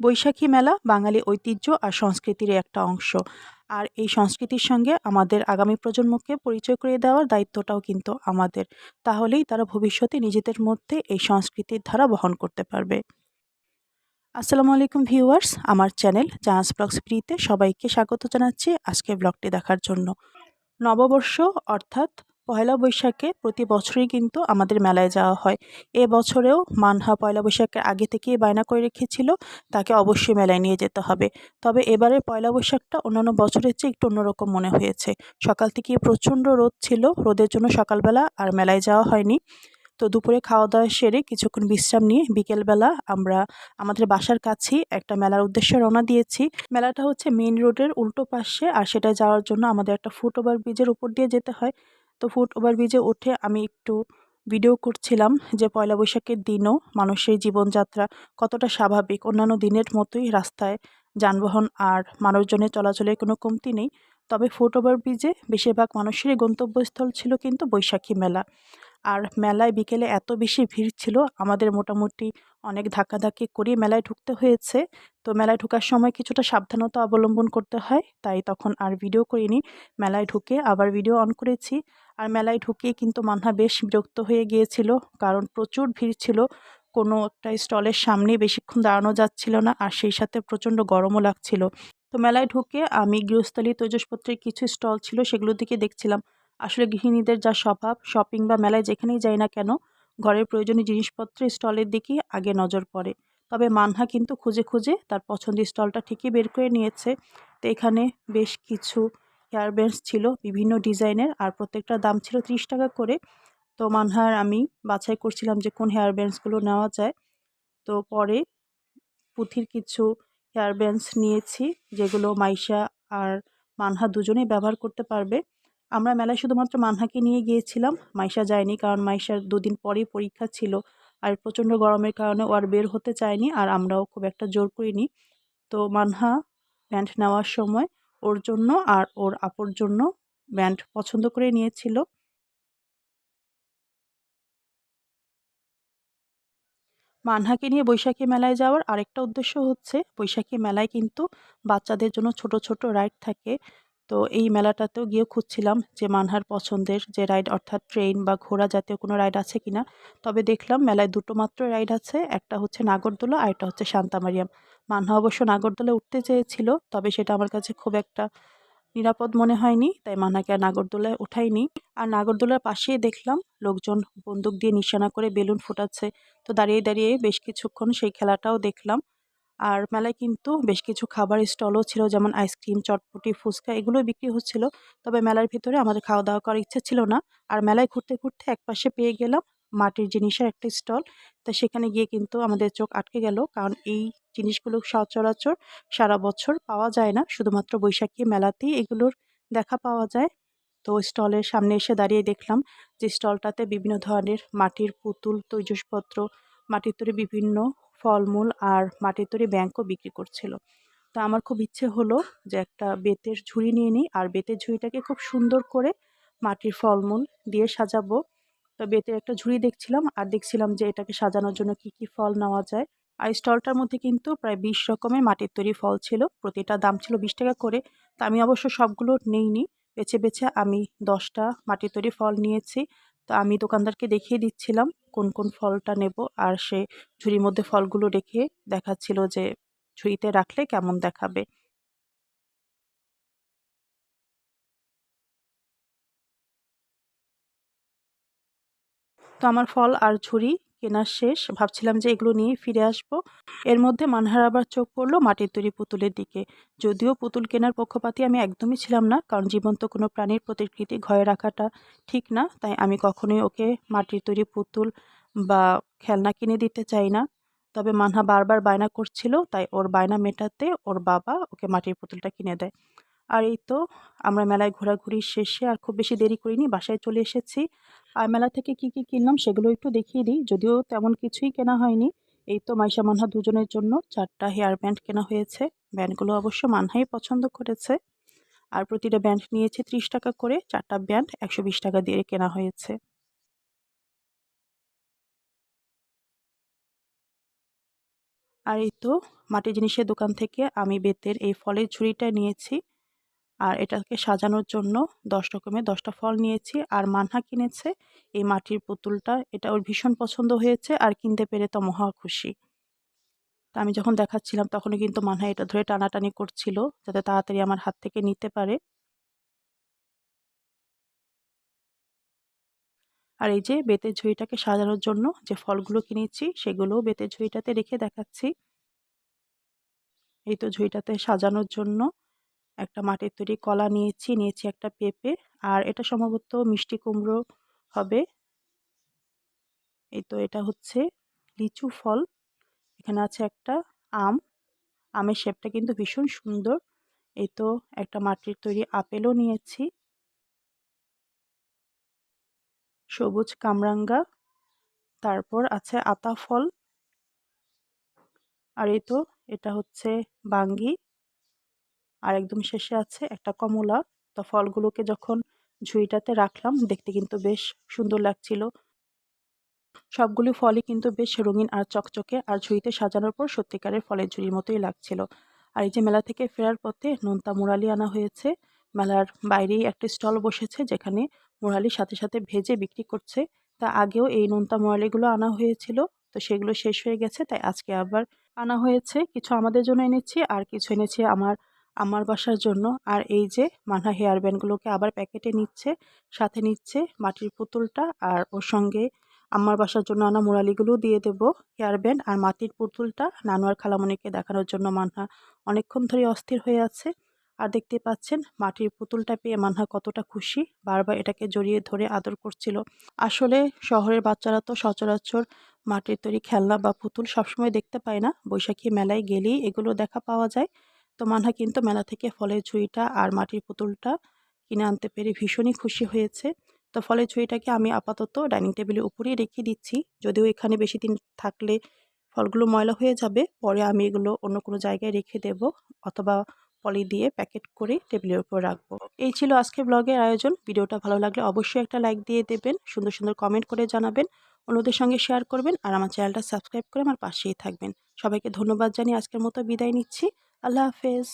বৈশাখী মেলা বাঙালি ঐতিহ্য আর সংস্কৃতির একটা অংশ। আর এই সংস্কৃতির সঙ্গে আমাদের আগামী প্রজন্মকে পরিচয় করিয়ে দেওয়ার দায়িত্বটাও কিন্তু আমাদের। তাহলেই তারা ভবিষ্যতে নিজেদের মধ্যে এই সংস্কৃতির ধারা বহন করতে পারবে। আসসালামু আলাইকুম ভিউয়ার্স, আমার চ্যানেল জাহাজ ব্লগস ফ্রিতে সবাইকে স্বাগত জানাচ্ছি আজকে ব্লগটি দেখার জন্য। নববর্ষ অর্থাৎ পয়লা বৈশাখে প্রতি বছরই কিন্তু আমাদের মেলায় যাওয়া হয়। এ বছরেও মানহা পয়লা বৈশাখের আগে থেকেই বায়না করে রেখেছিল, তাকে অবশ্যই মেলায় নিয়ে যেতে হবে। তবে এবারে পয়লা বৈশাখটা অন্যান্য বছরের চেয়ে একটু অন্যরকম মনে হয়েছে। সকাল থেকে প্রচণ্ড রোদ ছিল, রোদের জন্য সকালবেলা আর মেলায় যাওয়া হয়নি। তো দুপুরে খাওয়া দাওয়া সেরে কিছুক্ষণ বিশ্রাম নিয়ে বিকেলবেলা আমরা আমাদের বাসার কাছেই একটা মেলার উদ্দেশ্যে রওনা দিয়েছি। মেলাটা হচ্ছে মেইন রোডের উল্টো পাশে আর সেটা যাওয়ার জন্য আমাদের একটা ফুট ওভার ব্রিজের উপর দিয়ে যেতে হয়। তো ফুট ওভার ব্রিজে উঠে আমি একটু ভিডিও করছিলাম যে পয়লা বৈশাখের দিনও মানুষের জীবনযাত্রা কতটা স্বাভাবিক। অন্যান্য দিনের মতোই রাস্তায় যানবাহন আর মানুষজনের চলাচলের কোনো কমতি নেই। তবে ফুট ওভার ব্রিজে বেশিরভাগ মানুষেরই গন্তব্যস্থল ছিল কিন্তু বৈশাখী মেলা। আর মেলায় বিকেলে এত বেশি ভিড় ছিল, আমাদের মোটামুটি অনেক ধাক্কাধাক্কি করিয়ে মেলায় ঢুকতে হয়েছে। তো মেলায় ঢোকার সময় কিছুটা সাবধানতা অবলম্বন করতে হয়, তাই তখন আর ভিডিও করিনি। মেলায় ঢুকে আবার ভিডিও অন করেছি। আর মেলায় ঢুকিয়ে কিন্তু মান্না বেশ বিরক্ত হয়ে গিয়েছিল। কারণ প্রচুর ভিড় ছিল, কোনো একটা স্টলের সামনে বেশিক্ষণ দাঁড়ানো যাচ্ছিল না আর সেই সাথে প্রচণ্ড গরমও লাগছিল। তো মেলায় ঢুকে আমি গৃহস্থলী তৈজসপত্রের কিছু স্টল ছিল সেগুলোর দিকে দেখছিলাম। আসলে গৃহিণীদের যা স্বভাব, শপিং বা মেলায় যেখানেই যাই না কেন, ঘরের প্রয়োজনীয় জিনিসপত্রের স্টলের দিকেই আগে নজর পড়ে। তবে মানহা কিন্তু খুঁজে খুঁজে তার পছন্দের স্টলটা ঠিকই বের করে নিয়েছে। তো এখানে বেশ কিছু হেয়ার ব্যান্ডস ছিল বিভিন্ন ডিজাইনের আর প্রত্যেকটার দাম ছিল ত্রিশ টাকা করে। তো মানহার আমি বাছাই করছিলাম যে কোন হেয়ার ব্যান্ডসগুলো নেওয়া যায়। তো পরে পুঁথির কিছু হেয়ার ব্যান্ডস নিয়েছি যেগুলো মাইশা আর মানহা দুজনেই ব্যবহার করতে পারবে। আমরা মেলায় শুধুমাত্র মানহাকে নিয়ে গিয়েছিলাম, মাইশা যায়নি কারণ মাইশার দুদিন পরেই পরীক্ষা ছিল আর প্রচণ্ড গরমের কারণে ও আর বের হতে চায়নি আর আমরাও খুব একটা জোর করিনি। তো মানহা প্যান্ট নেওয়ার সময় ওর জন্য আর ওর আপর জন্য ব্যান্ড পছন্দ করে নিয়েছিল। মানহাকে নিয়ে বৈশাখী মেলায় যাওয়ার আরেকটা উদ্দেশ্য হচ্ছে, বৈশাখী মেলায় কিন্তু বাচ্চাদের জন্য ছোট ছোট রাইড থাকে। তো এই মেলাটাতেও গিয়ে খুঁজছিলাম যে মানহার পছন্দের যে রাইড, অর্থাৎ ট্রেন বা ঘোড়া জাতীয় কোনো রাইড আছে কিনা। তবে দেখলাম মেলায় দুটো মাত্র রাইড আছে, একটা হচ্ছে নাগরদোলা আর একটা হচ্ছে শান্তামারিয়াম। মানহা অবশ্য নাগরদোলা উঠতে চেয়েছিল, তবে সেটা আমার কাছে খুব একটা নিরাপদ মনে হয়নি, তাই মানাকে আর নাগরদোলায় উঠাইনি আর নাগরদোলার পাশেই দেখলাম লোকজন বন্দুক দিয়ে নিশানা করে বেলুন ফোটাচ্ছে। তো দাঁড়িয়ে দাঁড়িয়ে বেশ কিছুক্ষণ সেই খেলাটাও দেখলাম। আর মেলায় কিন্তু বেশ কিছু খাবার স্টলও ছিল, যেমন আইসক্রিম, চটপটি, ফুচকা এগুলো বিক্রি হচ্ছিল। তবে মেলার ভিতরে আমাদের খাওয়া দাওয়া করার ইচ্ছা ছিল না। আর মেলায় ঘুরতে ঘুরতে একপাশে পেয়ে গেলাম মাটির জিনিসের একটা স্টল। তা সেখানে গিয়ে কিন্তু আমাদের চোখ আটকে গেল, কারণ এই জিনিসগুলো সচরাচর সারা বছর পাওয়া যায় না। শুধুমাত্র বৈশাখী মেলাতেই এগুলোর দেখা পাওয়া যায়। তো স্টলের সামনে এসে দাঁড়িয়ে দেখলাম যে স্টলটাতে বিভিন্ন ধরনের মাটির পুতুল, তৈজসপত্র, মাটির তৈরি বিভিন্ন ফলমূল আর মাটির তৈরি ব্যাংকও বিক্রি করছিল। তো আমার খুব ইচ্ছে হলো যে একটা বেতের ঝুড়ি নিয়ে নিই আর বেতের ঝুড়িটাকে খুব সুন্দর করে মাটির ফলমূল দিয়ে সাজাবো। তো বেতের একটা ঝুড়ি দেখছিলাম আর দেখছিলাম যে এটাকে সাজানোর জন্য কি কি ফল নেওয়া যায়। আর স্টলটার মধ্যে কিন্তু প্রায় বিশ রকমের মাটির তৈরি ফল ছিল, প্রতিটা দাম ছিল বিশ টাকা করে। তা আমি অবশ্য সবগুলো নেইনি, বেছে বেছে আমি দশটা মাটির তৈরি ফল নিয়েছি। তো আমি দোকানদারকে দেখিয়ে দিচ্ছিলাম কোন কোন ফলটা নেব। আর সে ঝুড়ির মধ্যে ফলগুলো রেখে দেখাচ্ছিল যে ঝুড়িতে রাখলে কেমন দেখাবে। তো আমার ফল আর ঝুড়ি কেনার শেষ, ভাবছিলাম যে এগুলো নিয়ে ফিরে আসব। এর মধ্যে মানহার আবার চোখ পড়ল মাটির তৈরি পুতুলের দিকে। যদিও পুতুল কেনার পক্ষপাতি আমি একদমই ছিলাম না, কারণ জীবন্ত কোনো প্রাণীর প্রতিকৃতি ঘরে রাখাটা ঠিক না, তাই আমি কখনোই ওকে মাটির তৈরি পুতুল বা খেলনা কিনে দিতে চাই না। তবে মানহা বারবার বায়না করছিল, তাই ওর বায়না মেটাতে ওর বাবা ওকে মাটির পুতুলটা কিনে দেয়। আর এই তো আমরা মেলায় ঘোরাঘুরি শেষে আর খুব বেশি দেরি করিনি, বাসায় চলে এসেছি। আর মেলা থেকে কি কি কিনলাম সেগুলো একটু দেখিয়ে দিই, যদিও তেমন কিছুই কেনা হয়নি। এই তো মাইশা মানহা দুজনের জন্য চারটা হেয়ার ব্যান্ড কেনা হয়েছে। ব্যান্ডগুলো অবশ্য মানহাই পছন্দ করেছে। আর প্রতিটা ব্যান্ড নিয়েছে ত্রিশ টাকা করে, চারটা ব্যান্ড একশো বিশ টাকা দিয়ে কেনা হয়েছে। আর এই তো মাটির জিনিসের দোকান থেকে আমি বেতের এই ফলের ঝুড়িটা নিয়েছি। আর এটাকে সাজানোর জন্য দশ রকমের দশটা ফল নিয়েছি। আর মানহা কিনেছে এই মাটির পুতুলটা। এটা ওর ভীষণ পছন্দ হয়েছে আর কিনতে পেরে তো মহা খুশি। তা আমি যখন দেখাচ্ছিলাম তখনই কিন্তু মানহা এটা ধরে টানাটানি করছিল যাতে তাড়াতাড়ি আমার হাত থেকে নিতে পারে। আর এই যে বেতের ঝুড়িটাকে সাজানোর জন্য যে ফলগুলো কিনেছি সেগুলোও বেতের ঝুড়িটাতে রেখে দেখাচ্ছি। এই তো ঝুড়িটাতে সাজানোর জন্য একটা মাটির তৈরি কলা নিয়েছি নিয়েছি একটা পেঁপে, আর এটা সম্ভবত মিষ্টি কুমড়ো হবে। এই তো এটা হচ্ছে লিচু ফল, এখানে আছে একটা আম। আমের শেপটা কিন্তু ভীষণ সুন্দর। এই তো একটা মাটির তৈরি আপেলও নিয়েছি। সবুজ কামরাঙ্গা, তারপর আছে আতা ফল। আর এই তো এটা হচ্ছে বাঙ্গি। আর একদম শেষে আছে একটা কমলা। তো ফলগুলোকে যখন ঝুড়িটাতে রাখলাম, দেখতে কিন্তু বেশ সুন্দর লাগছিল। সবগুলো ফলই কিন্তু বেশ রঙিন আর চকচকে আর ঝুড়িতে সাজানোর পর সত্যিকারের ফলের ঝুড়ির মতোই লাগছিল। আর এই যে মেলা থেকে ফেরার পথে নোনতা মুরালি আনা হয়েছে। মেলার বাইরেই একটা স্টল বসেছে যেখানে মুরালির সাথে সাথে ভেজে বিক্রি করছে। তা আগেও এই নোনতা মুরালিগুলো আনা হয়েছিল, তো সেগুলো শেষ হয়ে গেছে, তাই আজকে আবার আনা হয়েছে। কিছু আমাদের জন্য এনেছি আর কিছু এনেছি আমার আমার বাসার জন্য। আর এই যে মানহা হেয়ার ব্যান্ডগুলোকে আবার প্যাকেটে নিচ্ছে, সাথে নিচ্ছে মাটির পুতুলটা। আর ওর সঙ্গে আমার বাসার জন্য আনা মুরালিগুলোও দিয়ে দেব হেয়ার ব্যান্ড। আর মাটির পুতুলটা নানুয়ার খালামণিকে দেখানোর জন্য মানহা অনেকক্ষণ ধরে অস্থির হয়ে আছে। আর দেখতে পাচ্ছেন মাটির পুতুলটা পেয়ে মানহা কতটা খুশি। বারবার এটাকে জড়িয়ে ধরে আদর করছিল। আসলে শহরের বাচ্চারা তো সচরাচর মাটির তৈরি খেলনা বা পুতুল সবসময় দেখতে পায় না। বৈশাখী মেলায় গেলেই এগুলো দেখা পাওয়া যায়। তো মানহা কিন্তু মেলা থেকে ফলের ঝুড়িটা আর মাটির পুতুলটা কিনে আনতে পেরে ভীষণই খুশি হয়েছে। তো ফলের ঝুড়িটাকে আমি আপাতত ডাইনিং টেবিলের উপরেই রেখে দিচ্ছি। যদিও এখানে বেশি দিন থাকলে ফলগুলো ময়লা হয়ে যাবে, পরে আমি এগুলো অন্য কোনো জায়গায় রেখে দেব অথবা পলি দিয়ে প্যাকেট করে টেবিলের উপর রাখব। এই ছিল আজকে ব্লগের আয়োজন। ভিডিওটা ভালো লাগলে অবশ্যই একটা লাইক দিয়ে দেবেন, সুন্দর সুন্দর কমেন্ট করে জানাবেন, অন্যদের সঙ্গে শেয়ার করবেন আর আমার চ্যানেলটা সাবস্ক্রাইব করে আমার পাশেই থাকবেন। সবাইকে ধন্যবাদ জানিয়ে আজকের মতো বিদায় নিচ্ছি। আল্লাহ হাফেজ